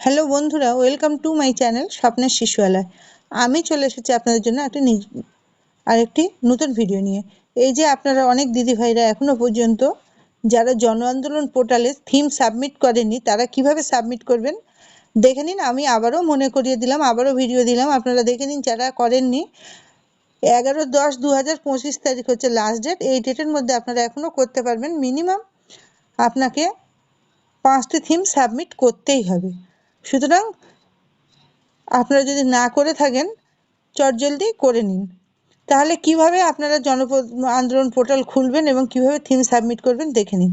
Hello বন্ধুরা, welcome to my channel স্বপ্নের শিশুয়ালয়। আমি চলে এসেছি আপনাদের জন্য একটা আরেকটি নতুন ভিডিও নিয়ে। এই যে আপনারা অনেক দিদিভাইরা এখনও পর্যন্ত যারা জন আন্দোলন পোর্টালে থিম সাবমিট করেননি, তারা কীভাবে সাবমিট করবেন দেখে নিন। আমি আবারও মনে করিয়ে দিলাম, আবারও ভিডিও দিলাম, আপনারা দেখে নিন যারা করেননি। এগারো দশ দু হাজার পঁচিশ তারিখ হচ্ছে লাস্ট ডেট এই ডেটের মধ্যে আপনারা এখনও করতে পারবেন। মিনিমাম আপনাকে পাঁচটি থিম সাবমিট করতেই হবে। সুতরাং আপনারা যদি না করে থাকেন চটজলদি করে নিন। তাহলে কীভাবে আপনারা জনপদ, আন্দোলন পোর্টাল খুলবেন এবং কীভাবে থিম সাবমিট করবেন দেখে নিন।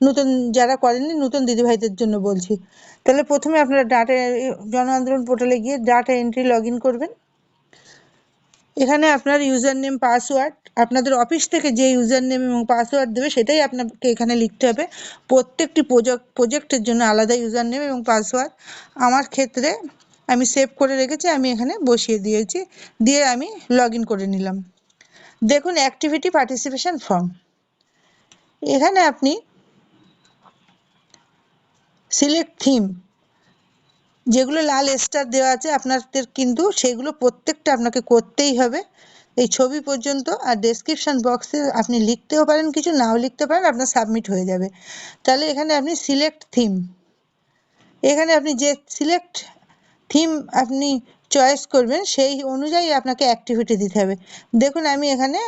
নতুন যারা করেননি, নতুন দিদিভাইদের জন্য বলছি। তাহলে প্রথমে আপনারা ডাটা জন আন্দোলন পোর্টালে গিয়ে ডাটা এন্ট্রি লগ করবেন। এখানে আপনার ইউজার নেম পাসওয়ার্ড আপনাদের অফিস থেকে যে ইউজার নেম এবং পাসওয়ার্ড দেবে সেটাই আপনাকে এখানে লিখতে হবে। প্রত্যেকটি প্রজেক্ট প্রজেক্টের জন্য আলাদা ইউজার নেম এবং পাসওয়ার্ড আমার ক্ষেত্রে আমি সেভ করে রেখেছি, আমি এখানে বসিয়ে দিয়েছি, দিয়ে আমি লগ করে নিলাম। দেখুন অ্যাক্টিভিটি পার্টিসিপেশন ফর্ম এখানে আপনি সিলেক্ট থিম যেগুলো লাল স্টার দেওয়া আছে আপনাদের কিন্তু সেগুলো প্রত্যেকটা আপনাকে করতেই হবে। এই ছবি পর্যন্ত আর ডেসক্রিপশন বক্সে আপনি লিখতেও পারেন, কিছু নাও লিখতে পারেন, আপনার সাবমিট হয়ে যাবে। তাহলে এখানে আপনি সিলেক্ট থিম এখানে আপনি যে সিলেক্ট থিম আপনি চয়েস করবেন, সেই অনুযায়ী আপনাকে অ্যাক্টিভিটি দিতে হবে। দেখুন আমি এখানে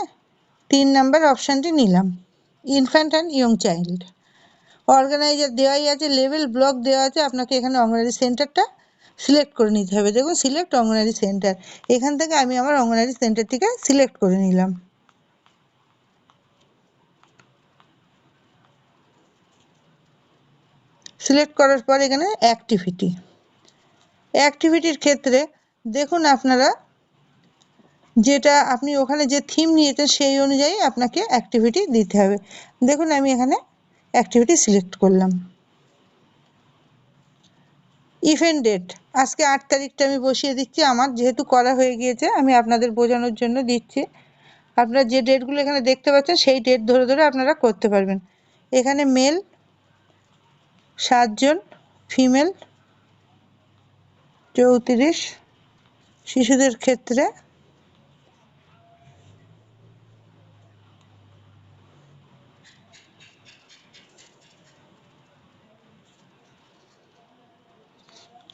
তিন নাম্বার অপশানটি নিলাম infant and young child organiser দেওয়াই আছে লেভেল ব্লক দেওয়া আছে, আপনাকে এখানে অঙ্গনারী সেন্টারটা সিলেক্ট করে নিতে হবে। দেখুন সিলেক্ট অঙ্গনারী সেন্টার এখান থেকে আমি আমার অঙ্গনারী সেন্টারটিকে সিলেক্ট করে নিলাম। সিলেক্ট করার পর এখানে অ্যাক্টিভিটি অ্যাক্টিভিটির ক্ষেত্রে দেখুন আপনারা, যেটা আপনি ওখানে যে থিম নিয়েছেন সেই অনুযায়ী আপনাকে অ্যাক্টিভিটি দিতে হবে। দেখুন, আমি এখানে অ্যাক্টিভিটি সিলেক্ট করলাম। ইভেন্ট ডেট আজকে আট তারিখটা আমি বসিয়ে দিচ্ছি। আমার যেহেতু করা হয়ে গিয়েছে, আমি আপনাদের বোঝানোর জন্য দিচ্ছি। আপনারা যে ডেটগুলো এখানে দেখতে পাচ্ছেন, সেই ডেট ধরে ধরে আপনারা করতে পারবেন। এখানে মেল সাতজন ফিমেল চৌত্রিশ, শিশুদের ক্ষেত্রে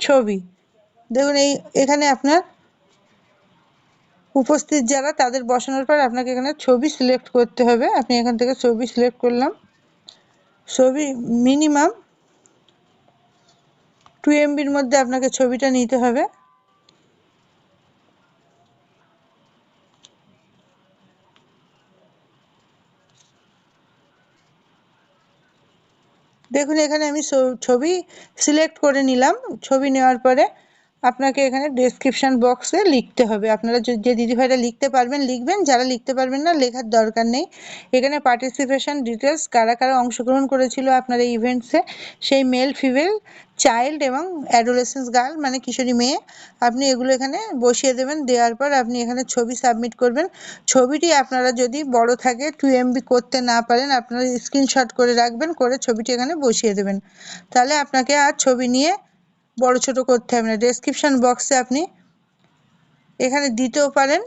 ছবি। দেখুন, এই এখানে আপনার উপস্থিত যারা, তাদের বসানোর পর আপনাকে এখানে ছবি সিলেক্ট করতে হবে। আপনি এখান থেকে ছবি সিলেক্ট করলাম। ছবি মিনিমাম টু এমবির মধ্যে আপনাকে ছবিটা নিতে হবে। দেখুন এখানে আমি ছবি সিলেক্ট করে নিলাম। ছবি নেওয়ার পরে আপনাকে এখানে ডেসক্রিপশান বক্সে লিখতে হবে। আপনারা যে দিদিভাইরা লিখতে পারবেন, লিখবেন। যারা লিখতে পারবেন না, লেখার দরকার নেই। এখানে পার্টিসিপেশন ডিটেলস কারা কারা অংশগ্রহণ করেছিল আপনার এই ইভেন্টসে সেই মেল ফিমেল চাইল্ড এবং অ্যাডোলেসেন্স গার্ল মানে কিশোরী মেয়ে, আপনি এগুলো এখানে বসিয়ে দেবেন। দেওয়ার পর আপনি এখানে ছবি সাবমিট করবেন। ছবিটি আপনারা যদি বড় থাকে টু এমবি করতে না পারেন, আপনারা স্ক্রিনশট করে রাখবেন, করে ছবিটি এখানে বসিয়ে দেবেন। তাহলে আপনাকে আর ছবি নিয়ে বড় ছোট করতে হবে না। ডেসক্রিপশন বক্সে আপনি এখানে দিতেও পারেন,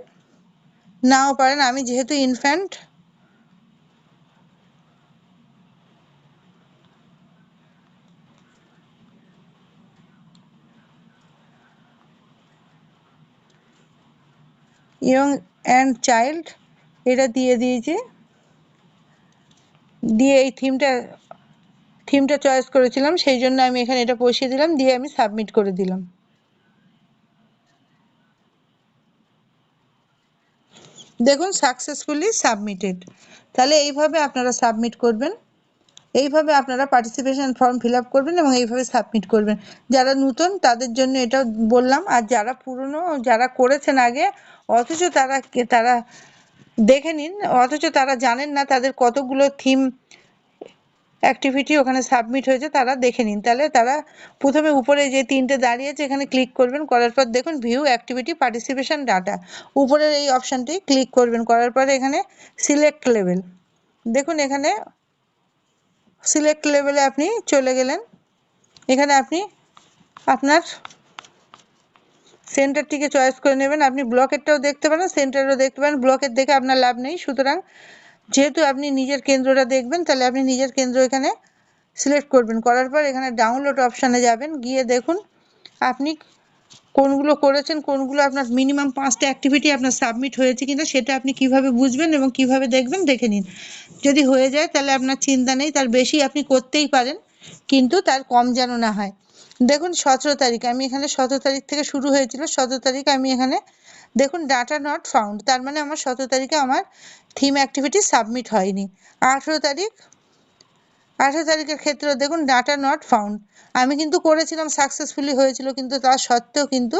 নাও পারেন। আমি যেহেতু ইনফ্যান্ট ইয়ং অ্যান্ড চাইল্ড এটা দিয়ে দিয়েছি। দিয়ে এই থিমটা থিমটা চয়েস করেছিলাম, সেই জন্য আমি এখানে এটা বসিয়ে দিলাম, দিয়ে আমি সাবমিট করে দিলাম। দেখুন সাকসেসফুলি সাবমিটেড তাহলে এইভাবে আপনারা সাবমিট করবেন, এইভাবে আপনারা পার্টিসিপেশন ফর্ম ফিল আপ করবেন এবং এইভাবে সাবমিট করবেন। যারা নতুন, তাদের জন্য এটা বললাম, আর যারা পুরনো, যারা করেছেন আগে, অথচ তারা তারা দেখে নিন, অথচ তারা জানেন না তাদের কতগুলো থিম অ্যাক্টিভিটি ওখানে সাবমিট হয়েছে, তারা দেখে নিন। তাহলে তারা প্রথমে উপরে যে তিনটে দাঁড়িয়েছে, এখানে ক্লিক করবেন, করার পর দেখুন ভিউ অ্যাক্টিভিটি পার্টিসিপেশন ডাটা উপরের এই অপশানটি ক্লিক করবেন, করার পরে এখানে সিলেক্ট লেভেল দেখুন এখানে সিলেক্ট লেভেলে আপনি চলে গেলেন। এখানে আপনি আপনার সেন্টারটিকে চয়েস করে নেবেন। আপনি ব্লকেরটাও দেখতে পারেন সেন্টারও দেখতে পারেন। ব্লকের দেখে আপনার লাভ নেই। সুতরাং যেহেতু আপনি নিজের কেন্দ্রটা দেখবেন, তাহলে আপনি নিজের কেন্দ্র এখানে সিলেক্ট করবেন। করার পর এখানে ডাউনলোড অপশানে যাবেন। গিয়ে দেখুন, আপনি কোনগুলো করেছেন, কোনগুলো আপনার মিনিমাম পাঁচটা অ্যাক্টিভিটি আপনার সাবমিট হয়েছে কিনা, সেটা আপনি কীভাবে বুঝবেন এবং কীভাবে দেখবেন, দেখে নিন। যদি হয়ে যায়, তাহলে আপনার চিন্তা নেই, তার বেশি আপনি করতেই পারেন, কিন্তু তার কম যেন না হয়। দেখুন সতেরো তারিখ, আমি এখানে সতেরো তারিখ থেকে শুরু হয়েছিল, সতেরো তারিখ আমি এখানে, দেখুন ডাটা নট ফাউন্ড তার মানে আমার সতেরো তারিখে আমার থিম অ্যাক্টিভিটি সাবমিট হয়নি। আঠেরো তারিখ, আঠেরো তারিখের ক্ষেত্রেও দেখুন ডাটা নট ফাউন্ড আমি কিন্তু করেছিলাম সাকসেসফুলি হয়েছিল, কিন্তু তা সত্ত্বেও কিন্তু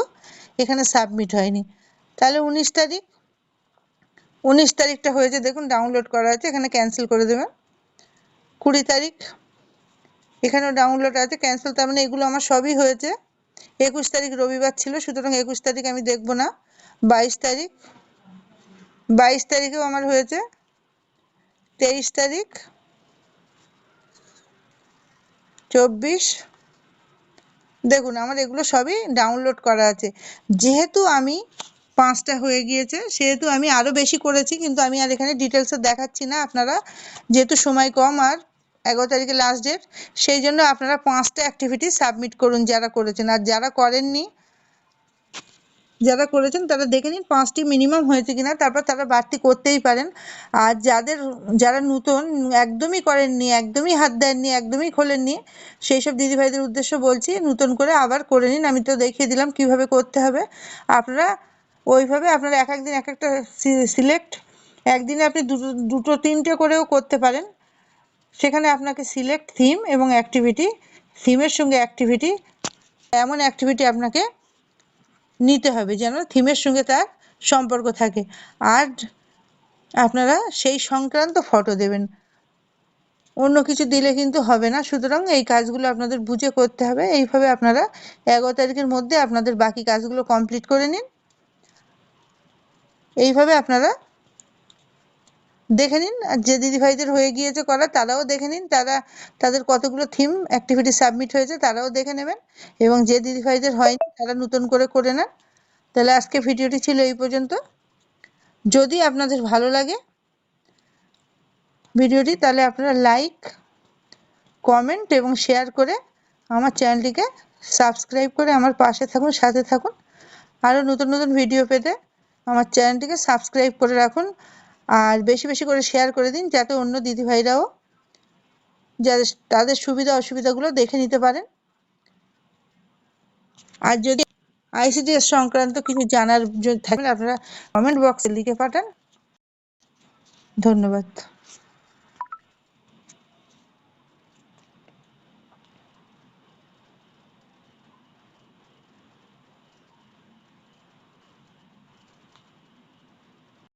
এখানে সাবমিট হয়নি। তাহলে উনিশ তারিখ, উনিশ তারিখটা হয়েছে, দেখুন ডাউনলোড করা হয়েছে, এখানে ক্যান্সেল করে দেবেন। কুড়ি তারিখ এখানেও ডাউনলোড আছে ক্যান্সেল তার মানে এগুলো আমার সবই হয়েছে। একুশ তারিখ রবিবার ছিল, সুতরাং একুশ তারিখ আমি দেখব না। বাইশ তারিখ, বাইশ তারিখেও আমার হয়েছে। তেইশ তারিখ, চব্বিশ, দেখুন আমার এগুলো সবই ডাউনলোড করা আছে। যেহেতু আমি পাঁচটা হয়ে গিয়েছে, সেহেতু আমি আরও বেশি করেছি, কিন্তু আমি আর এখানে ডিটেলসে দেখাচ্ছি না। আপনারা যেহেতু সময় কম, আর এগারো তারিখে লাস্ট ডেট সেই জন্য আপনারা পাঁচটা অ্যাক্টিভিটি সাবমিট করুন যারা করেছেন। আর যারা করেননি, যারা করেছেন, তারা দেখে নিন পাঁচটি মিনিমাম হয়েছে কিনা, তারপর তারা বাড়তি করতেই পারেন। আর যাদের, যারা নতুন, একদমই করেননি, একদমই হাত দেননি, একদমই খোলেননি সেই সব দিদিভাইদের উদ্দেশ্য বলছি, নতুন করে আবার করে নিন। আমি তো দেখিয়ে দিলাম কীভাবে করতে হবে। আপনারা ওইভাবে আপনারা এক একদিন এক একটা সিলেক্ট একদিনে আপনি দুটো দুটো, তিনটে করেও করতে পারেন। সেখানে আপনাকে সিলেক্ট থিম এবং অ্যাক্টিভিটি থিমের সঙ্গে অ্যাক্টিভিটি এমন অ্যাক্টিভিটি আপনাকে নিতে হবে যেন থিমের সঙ্গে তার সম্পর্ক থাকে। আর আপনারা সেই সংক্রান্ত ফটো দেবেন। অন্য কিছু দিলে কিন্তু হবে না। সুতরাং এই কাজগুলো আপনাদের বুঝে করতে হবে। এইভাবে আপনারা এগারো তারিখের মধ্যে আপনাদের বাকি কাজগুলো কমপ্লিট করে নিন। এইভাবে আপনারা দেখে নিন, আর যে দিদিভাইদের হয়ে গিয়েছে করা, তারাও দেখে নিন, তারা, তাদের কতগুলো থিম অ্যাক্টিভিটি সাবমিট হয়েছে, তারাও দেখে নেবেন, এবং যে দিদিভাইদের হয়নি, তারা নতুন করে করে নেন। তাহলে আজকে ভিডিওটি ছিল এই পর্যন্ত। যদি আপনাদের ভালো লাগে ভিডিওটি, তাহলে আপনারা লাইক কমেন্ট এবং শেয়ার করে আমার চ্যানেলটিকে সাবস্ক্রাইব করে আমার পাশে থাকুন, সাথে থাকুন। আরও নতুন নতুন ভিডিও পেতে আমার চ্যানেলটিকে সাবস্ক্রাইব করে রাখুন। আর বেশি বেশি করে শেয়ার করে দিন যাতে অন্য দিদিভাইরাও যাদের তাদের সুবিধা অসুবিধাগুলো দেখে নিতে পারেন। আর যদি আইসিডিএস সংক্রান্ত কিছু জানার থাকলে আপনারা কমেন্ট বক্সে লিখে পাঠান। ধন্যবাদ।